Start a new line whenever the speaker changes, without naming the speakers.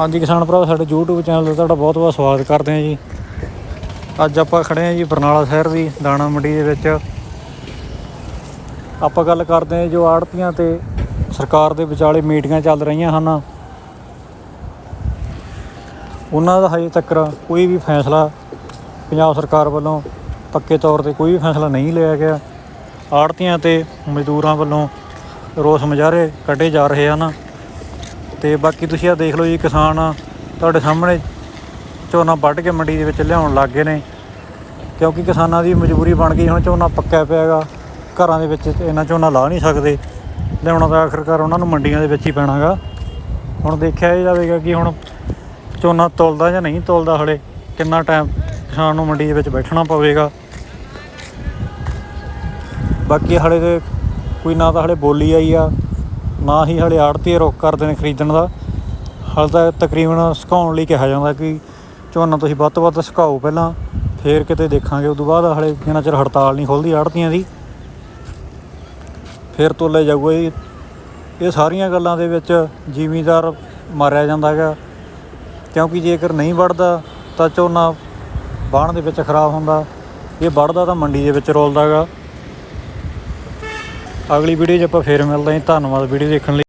ਹਾਂਜੀ ਕਿਸਾਨ ਭਰਾ, ਸਾਡੇ YouTube ਚੈਨਲ ਤੇ ਤੁਹਾਡਾ ਬਹੁਤ ਬਹੁਤ ਸਵਾਗਤ ਕਰਦੇ ਹਾਂ ਜੀ। ਅੱਜ ਆਪਾਂ ਖੜੇ ਹਾਂ ਜੀ ਬਰਨਾਲਾ ਸ਼ਹਿਰ ਦੀ, ਦਾਣਾ ਮੰਡੀ ਦੇ ਵਿੱਚ। ਆਪਾਂ ਗੱਲ ਕਰਦੇ ਹਾਂ ਜੋ ਆੜਤੀਆਂ ਤੇ ਸਰਕਾਰ ਦੇ ਵਿਚਾਲੇ ਮੀਟਿੰਗਾਂ ਚੱਲ ਰਹੀਆਂ ਹਨ। ਉਹਨਾਂ ਦਾ ਹਜੇ ਤੱਕ ਕੋਈ ਵੀ ਫੈਸਲਾ ਪੰਜਾਬ ਸਰਕਾਰ ਵੱਲੋਂ ਪੱਕੇ ਤੌਰ ਤੇ ਕੋਈ ਵੀ ਫੈਸਲਾ ਨਹੀਂ ਲਿਆ ਗਿਆ। ਆੜਤੀਆਂ ਤੇ ਮਜ਼ਦੂਰਾਂ ਵੱਲੋਂ ਰੋਸ ਮੁਜ਼ਾਹਰੇ ਕੱਢੇ ਜਾ ਰਹੇ ਹਨ। ਤੇ ਬਾਕੀ ਤੁਸੀਂ ਆ ਦੇਖ ਲਓ ਜੀ ਕਿਸਾਨ ਤੁਹਾਡੇ ਸਾਹਮਣੇ ਝੋਨਾ ਵੱਢ ਕੇ ਮੰਡੀ ਦੇ ਵਿੱਚ ਲਿਆਉਣ ਲੱਗ ਗਏ ਨੇ। ਕਿਉਂਕਿ ਕਿਸਾਨਾਂ ਦੀ ਮਜਬੂਰੀ ਬਣ ਗਈ, ਹੁਣ ਝੋਨਾ ਪੱਕਿਆ ਪਿਆ ਹੈਗਾ ਘਰਾਂ ਦੇ ਵਿੱਚ ਇੰਨਾ ਝੋਨਾ ਲਾ ਨਹੀਂ ਸਕਦੇ। ਲਿਆਉਣਾ ਤਾਂ ਆਖਰਕਾਰ ਉਹਨਾਂ ਨੂੰ ਮੰਡੀਆਂ ਦੇ ਵਿੱਚ ਹੀ ਪੈਣਾਗਾ। ਹੁਣ ਦੇਖਿਆ ਜਾਵੇਗਾ ਕਿ ਹੁਣ ਝੋਨਾ ਤੁਲਦਾ ਜਾਂ ਨਹੀਂ ਤੁਲਦਾ ਹਲੇ, ਕਿੰਨਾ ਟਾਈਮ ਕਿਸਾਨ ਨੂੰ ਮੰਡੀ ਦੇ ਵਿੱਚ ਬੈਠਣਾ ਪਵੇਗਾ। ਬਾਕੀ ਹਲੇ ਤੇ ਕੋਈ ਨਾ ਤਾਂ ਹਲੇ ਬੋਲੀ ਆਈ ਆ। ਨਾ ਹੀ ਹਲੇ ਆੜਤੀ ਰੁੱਖ ਕਰਦੇ ਨੇ ਖਰੀਦਣ ਦਾ। ਹਾਲੇ ਤਾਂ ਤਕਰੀਬਨ ਸੁਕਾਉਣ ਲਈ ਕਿਹਾ ਜਾਂਦਾ ਕਿ ਝੋਨਾ ਤੁਸੀਂ ਵੱਧ ਤੋਂ ਵੱਧ ਸੁਕਾਓ ਪਹਿਲਾਂ, ਫੇਰ ਕਿਤੇ ਦੇਖਾਂਗੇ। ਉਦੋਂ ਬਾਅਦ ਹਲੇ ਜਿੰਨਾ ਚਿਰ ਹੜਤਾਲ ਨਹੀਂ ਖੁੱਲਦੀ ਆੜਤੀਆਂ ਦੀ, ਫੇਰ ਤੋਲੇ ਜਾਊਗਾ ਇਹ। ਇਹ ਸਾਰੀਆਂ ਗੱਲਾਂ ਦੇ ਵਿੱਚ ਜ਼ਿਮੀਦਾਰ ਮਾਰਿਆ ਜਾਂਦਾ ਹੈਗਾ। ਕਿਉਂਕਿ ਜੇਕਰ ਨਹੀਂ ਵੜਦਾ ਤਾਂ ਝੋਨਾ ਬਾਣ ਦੇ ਵਿੱਚ ਖਰਾਬ ਹੁੰਦਾ। ਜੇ ਵੜਦਾ ਤਾਂ ਮੰਡੀ ਦੇ ਵਿੱਚ ਰੋਲਦਾ ਹੈਗਾ। ਅਗਲੀ ਵੀਡੀਓ 'ਚ ਆਪਾਂ ਫੇਰ ਮਿਲਦੇ ਹਾਂ ਧੰਨਵਾਦ ਵੀਡੀਓ ਦੇਖਣ ਲਈ।